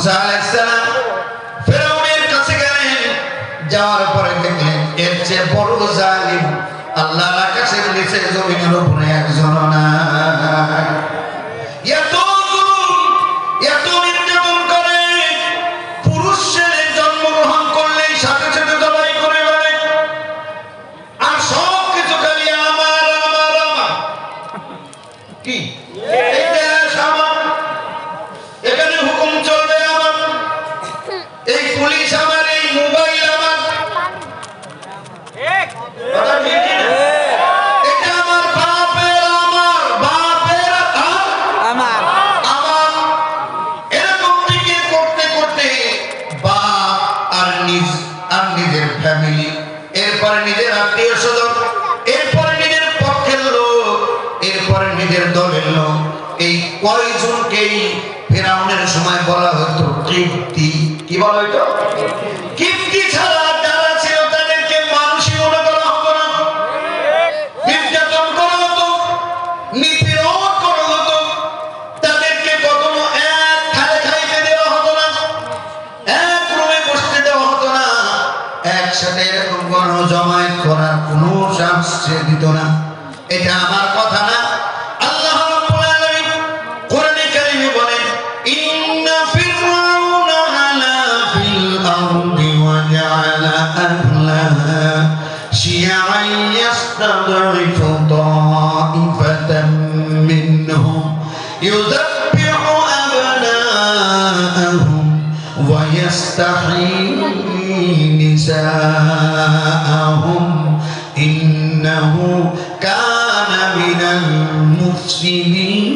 মুসা আলাইহিসসালাম ফেরাউনের কাছে গেলেন। যাওয়ার পরে দেখলেন, এর চেয়ে বড় জালিম আল্লাহর জমিনের উপরে একজন নাই। দিত না। এটা المفسدين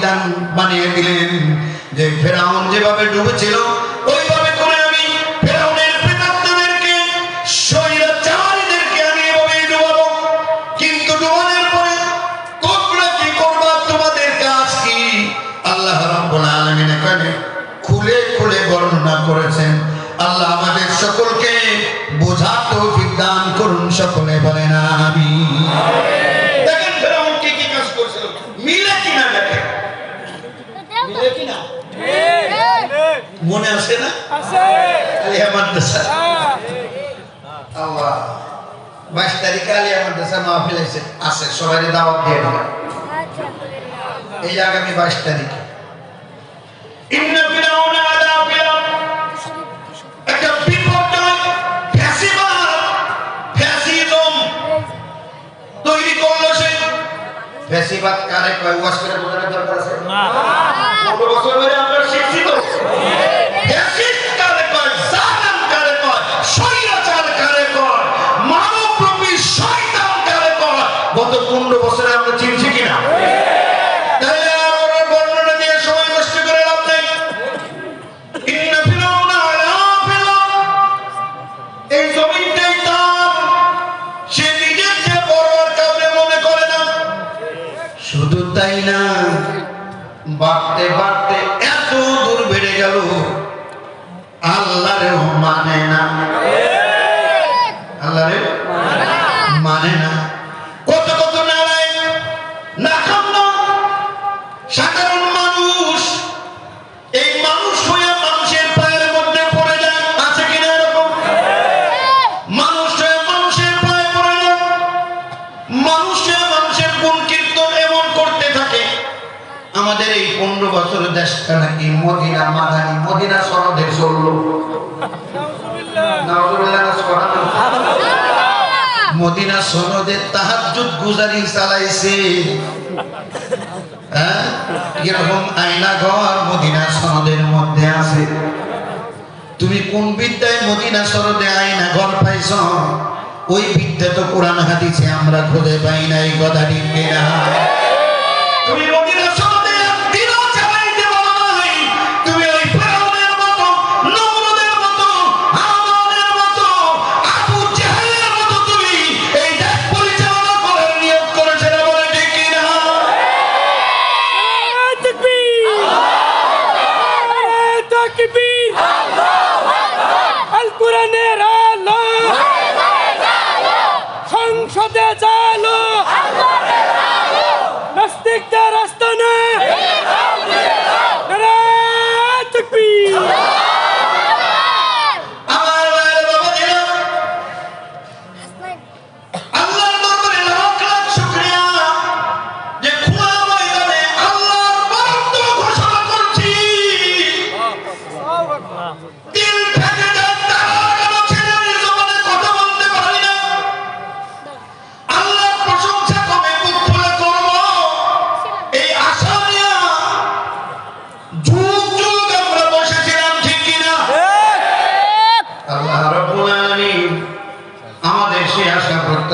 সংবিধান বানিয়ে দিলেন যে ফেরাউন যেভাবে ডুবেছিল, ওইভাবে করে আমি ফেরাউনের স্বৈরাচারীদেরকে আমি ডুবাবো। কিন্তু ডুবানোর পরে তোমরা কি করবা? তোমাদের কাজ কি? আল্লাহ রাব্বুল আলামিন এখানে খুলে খুলে বর্ণনা করেছেন। আল্লাহ আমাদের সকলকে বোঝার তৌফিক মনে আছে না? আলিয়া মাদ্রাসা। আল্লাহ। বাইশ তারিখে আলিয়া মাদ্রাসা মাহফিল আছে আছে। সবাই দাওয়াত দিয়ে দিলাম। এই আগামী বাইশ তারিখে। ইন্না ফিরাউনা আলা ফিরাউন একটা বিপর্যয় তৈরি করল সে। ফ্যাসিবাদ কারে কয়? ওয়াশ করে বোঝানোর দরকার আছে? না। বছর ধরে বাড়তে বাড়তে এত দূর বেড়ে গেল। আল্লাহরেও মানে না। আল্লাহরে মানে না। কত কত সাধারণ মানুষ। এই মানুষ হয়ে মানুষের পায়ের মধ্যে পড়ে যায়, আছে কিনা এরকম? মানুষ হয়ে মানুষের পায়ে পড়ে যায়। আমাদের এই পনেরো বছর দেশটা নাকি মদিনা, মাদানি, মদিনা সনদে চলল। মদিনা সনদে তাহাজুদ গুজারি চালাইছে। হ্যাঁ? এরকম আয়না ঘর মদিনা সনদের মধ্যে আছে। তুমি কোন বিদ্যায় মদিনা সনদে আয়না ঘর পাইছ? ওই বিদ্যা তো কোরআন হাদিসে আমরা খুঁজে পাই নাই, গদারি ঠিক Kentucky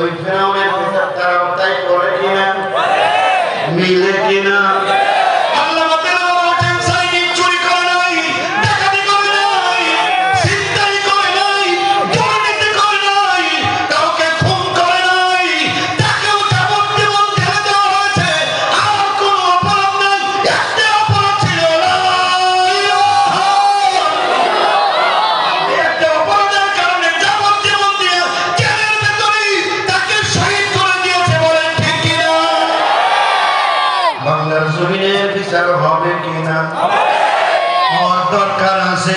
They've now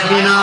Medina.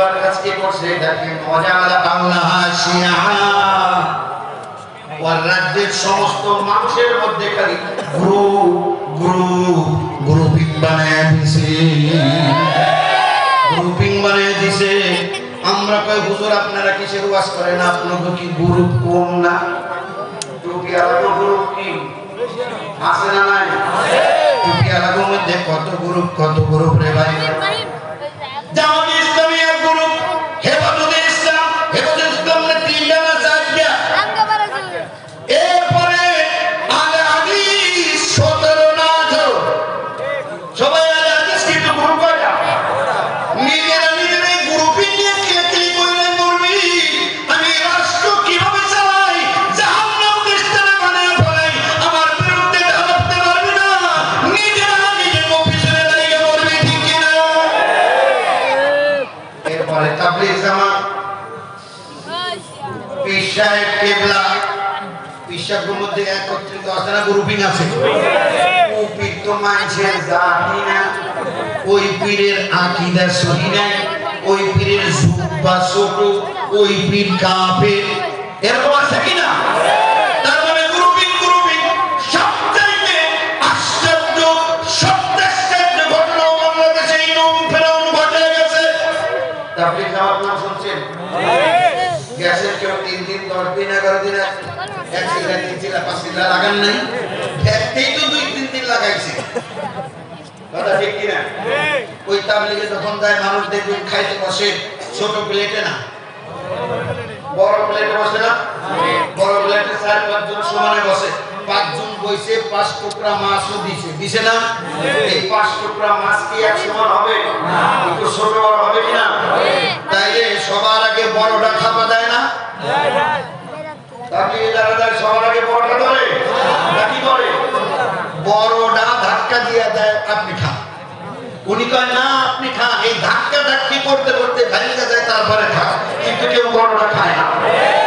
এবার আজকে করছে দেখেন মজা আলা বাংলা হাসিয়া ওর রাজ্যের সমস্ত মানুষের মধ্যে খালি গ্রুপ গ্রুপ গ্রুপিং বানায় দিছে। বানায় দিছে। আমরা কই, হুজুর, আপনারা কিসের করেন? আপনাকে কি গ্রুপ কম না? নাই? কত গ্রুপ কত গ্রুপ রে ভাই মধ্যে একত্রিত আছে গ্রুপিং আছে? ওই পীরের আকিদা সহি নাই ওই পীরের ওই পীর এরকম আছে কি গ্যাসের তিন দিন, দশ দিন, এগারো দিন এক তিন পাঁচ লাগান নাই। তো দুই, তিন দিন লাগাইছে। কথা ঠিক কিনা? ওই তাবলিগে যখন যায়, মানুষ খাইতে বসে, ছোট প্লেটে না। বড় প্লেটে বসে না? বড় প্লেটে চার পাঁচজন সমানে বসে। পাঁচজন বইছে, পাঁচ টুকরা মাছও দিছে। দিছে না? এই পাঁচ টুকরা মাছ কি এক সমান হবে? একটু ছোট হবে কিনা? তাইলে সবার আগে বড়টা খাপা দেয় না তাহলে যারা যায় সবার আগে বড়টা ধরে নাকি করে? ধাক্কা দিয়ে দেয়, আপনি উনি কয়, না, আপনি এই ধাক্কা ধাক্কি করতে করতে ভেঙে যায়, তারপরে খান। কিন্তু কেউ বড়টা খায় না।